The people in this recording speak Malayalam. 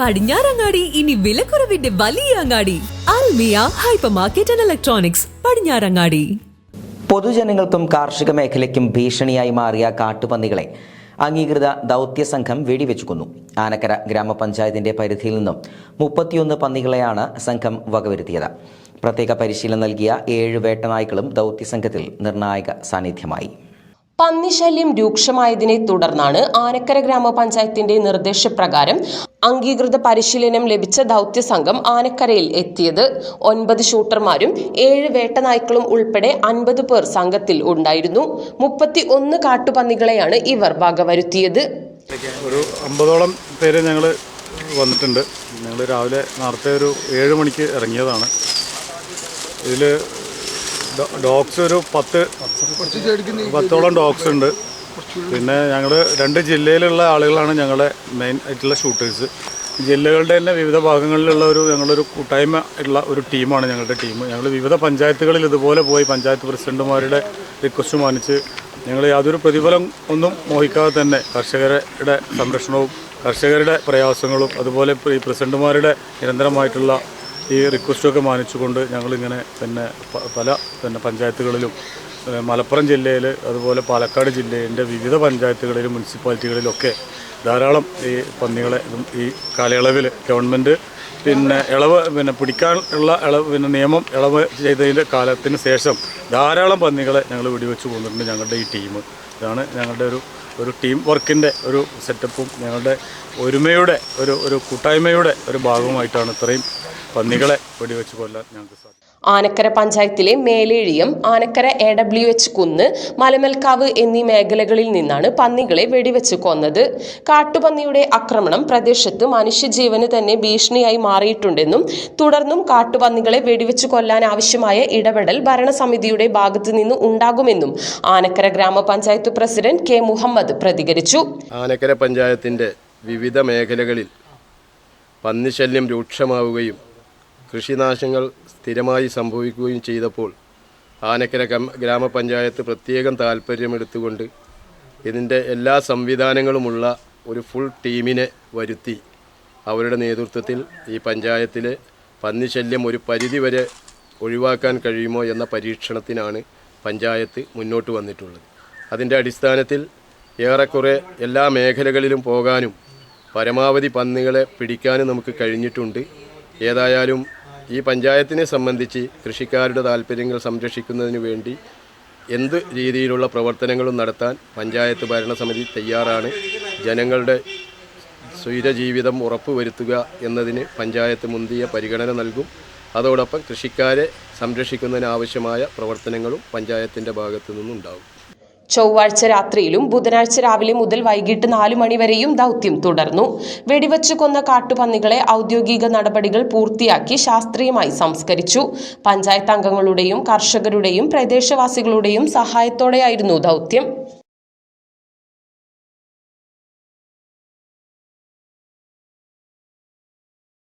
പടിഞ്ഞാറങ്ങാടി ഇനി വിലക്കുറവിന്റെ വലിയ അങ്ങാടി. Almiya hyper market and electronics Padinjarangadi. പൊതുജനങ്ങൾക്കും കാർഷിക മേഖലയ്ക്കും ഭീഷണിയായി മാറിയ കാട്ടുപന്നികളെ അംഗീകൃത ദൗത്യ സംഘം വെടിവെച്ചു കൊന്നു ആനക്കര ഗ്രാമപഞ്ചായത്തിന്റെ പരിധിയിൽ നിന്നും മുപ്പത്തിയൊന്ന് പന്നികളെയാണ് സംഘം വകവരുത്തിയത്. പ്രത്യേക പരിശീലനം നൽകിയ ഏഴ് വേട്ടനായ്ക്കളും ദൗത്യ സംഘത്തിൽ നിർണായക സാന്നിധ്യമായി. പന്നിശല്യം രൂക്ഷമായതിനെ തുടർന്നാണ് ആനക്കര ഗ്രാമപഞ്ചായത്തിന്റെ നിർദ്ദേശപ്രകാരം അംഗീകൃത പരിശീലനം ലഭിച്ച ദൗത്യ സംഘം ആനക്കരയിൽ എത്തിയത്. ഒൻപത് ഷൂട്ടർമാരും ഏഴ് വേട്ടനായ്ക്കളും ഉൾപ്പെടെ അൻപത് പേർ സംഘത്തിൽ ഉണ്ടായിരുന്നു. മുപ്പത്തി ഒന്ന് കാട്ടുപന്നികളെയാണ് ഇവർ വകവരുത്തിയത്. ഒരു അമ്പതോളം പേര് ഞങ്ങൾ വന്നിട്ടുണ്ട്. ഞങ്ങൾ രാവിലെ നേരത്തെ ഒരു ഏഴ് മണിക്ക് ഇറങ്ങിയതാണ്. ഇതിൽ ഡോഗ്സ് ഒരു പത്ത് പത്തോളം ഡോഗ്സ് ഉണ്ട്. പിന്നെ ഞങ്ങൾ രണ്ട് ജില്ലയിലുള്ള ആളുകളാണ് ഞങ്ങളുടെ മെയിൻ ആയിട്ടുള്ള ഷൂട്ടേഴ്സ് ജില്ലകളുടെ തന്നെ വിവിധ ഭാഗങ്ങളിലുള്ള ഒരു ഞങ്ങളൊരു കൂട്ടായ്മ ഉള്ള ഒരു ടീമാണ് ഞങ്ങളുടെ ടീം ഞങ്ങൾ വിവിധ പഞ്ചായത്തുകളിൽ ഇതുപോലെ പോയി പഞ്ചായത്ത് പ്രസിഡന്റുമാരുടെ റിക്വസ്റ്റ് മാനിച്ച് ഞങ്ങൾ യാതൊരു പ്രതിഫലം ഒന്നും മോഹിക്കാതെ തന്നെ കർഷകരുടെ സംരക്ഷണവും കർഷകരുടെ പ്രയാസങ്ങളും അതുപോലെ ഈ പ്രസിഡന്റുമാരുടെ നിരന്തരമായിട്ടുള്ള ഈ റിക്വസ്റ്റൊക്കെ മാനിച്ചുകൊണ്ട് ഞങ്ങളിങ്ങനെ പിന്നെ പല പിന്നെ പഞ്ചായത്തുകളിലും മലപ്പുറം ജില്ലയിൽ അതുപോലെ പാലക്കാട് ജില്ലയിന്റെ വിവിധ പഞ്ചായത്തുകളിലും മുനിസിപ്പാലിറ്റികളിലൊക്കെ ധാരാളം ഈ പന്നികളെ ഈ കാലയളവിൽ ഗവൺമെന്റ് പിന്നെ ഇളവ് പിന്നെ പിടിക്കാൻ ഉള്ള ഇളവ് പിന്നെ നിയമം ഇളവ് ചെയ്തതിന്റെ കാലത്തിന് ശേഷം ധാരാളം പന്നികളെ ഞങ്ങൾ വെടിവെച്ച് പോകുന്നുണ്ട് ഞങ്ങളുടെ ഈ ടീം. ഇതാണ് ഞങ്ങളുടെ ഒരു ഒരു ടീം വർക്കിന്റെ ഒരു സെറ്റപ്പും ഞങ്ങളുടെ ഒരുമയുടെ ഒരു ഒരു കൂട്ടായ്മയുടെ ഒരു ഭാഗവുമായിട്ടാണ് ഇത്രയും പന്നികളെ വെടിവെച്ച് കൊല്ലാൻ ഞങ്ങൾക്ക് സാധിക്കും ആനക്കര പഞ്ചായത്തിലെ Melezhiyam Anakkara A W H കുന്ന് മലമൽക്കാവ് എന്നീ മേഖലകളിൽ നിന്നാണ് പന്നികളെ വെടിവെച്ച് കൊന്നത്. കാട്ടുപന്നിയുടെ ആക്രമണം പ്രദേശത്ത് മനുഷ്യജീവന് തന്നെ ഭീഷണിയായി മാറിയിട്ടുണ്ടെന്നും തുടർന്നും കാട്ടുപന്നികളെ വെടിവെച്ച് കൊല്ലാൻ ആവശ്യമായ ഇടപെടൽ ഭരണസമിതിയുടെ ഭാഗത്തു നിന്ന് ഉണ്ടാകുമെന്നും ആനക്കര ഗ്രാമപഞ്ചായത്ത് പ്രസിഡന്റ് കെ മുഹമ്മദ് പ്രതികരിച്ചു. ആനക്കര പഞ്ചായത്തിന്റെ വിവിധ മേഖലകളിൽ പന്നിശല്യം രൂക്ഷമാവുകയും കൃഷിനാശങ്ങൾ സ്ഥിരമായി സംഭവിക്കുകയും ചെയ്തപ്പോൾ ആനക്കര ഗ്രാമപഞ്ചായത്ത് പ്രത്യേകം താല്പര്യമെടുത്തുകൊണ്ട് ഇതിന്റെ എല്ലാ സംവിധാനങ്ങളുമുള്ള ഒരു ഫുൾ ടീമിനെ വരുത്തി അവരുടെ നേതൃത്വത്തിൽ ഈ പഞ്ചായത്തിലെ പന്നിശല്യം ഒരു പരിധിവരെ ഒഴിവാക്കാൻ കഴിയുമോ എന്ന പരീക്ഷണത്തിനാണ് പഞ്ചായത്ത് മുന്നോട്ട് വന്നിട്ടുള്ളത്. അതിന്റെ അടിസ്ഥാനത്തിൽ ഏറെക്കുറെ എല്ലാ മേഖലകളിലും പോകാനും പരമാവധി പന്നികളെ പിടിക്കാനും നമുക്ക് കഴിഞ്ഞിട്ടുണ്ട്. ഏതായാലും ഈ പഞ്ചായത്തിനെ സംബന്ധിച്ച് കൃഷിക്കാരുടെ താല്പര്യങ്ങൾ സംരക്ഷിക്കുന്നതിന് വേണ്ടി എന്ത് രീതിയിലുള്ള പ്രവർത്തനങ്ങളും നടത്താൻ പഞ്ചായത്ത് ഭരണസമിതി തയ്യാറാണ്. ജനങ്ങളുടെ സ്വൈരജീവിതം ഉറപ്പുവരുത്തുക എന്നതിന് പഞ്ചായത്ത് മുന്തിയ പരിഗണന നൽകും. അതോടൊപ്പം കൃഷിക്കാരെ സംരക്ഷിക്കുന്നതിനാവശ്യമായ പ്രവർത്തനങ്ങളും പഞ്ചായത്തിന്റെ ഭാഗത്തു നിന്നുണ്ടാകും. ചൊവ്വാഴ്ച രാത്രിയിലും ബുധനാഴ്ച രാവിലെ മുതൽ വൈകിട്ട് നാലു മണിവരെയും ദൗത്യം തുടർന്നു. വെടിവെച്ച് കൊന്ന കാട്ടുപന്നികളെ ഔദ്യോഗിക നടപടികൾ പൂർത്തിയാക്കി ശാസ്ത്രീയമായി സംസ്കരിച്ചു. പഞ്ചായത്ത് അംഗങ്ങളുടെയും കർഷകരുടെയും പ്രദേശവാസികളുടെയും സഹായത്തോടെയായിരുന്നു ദൗത്യം.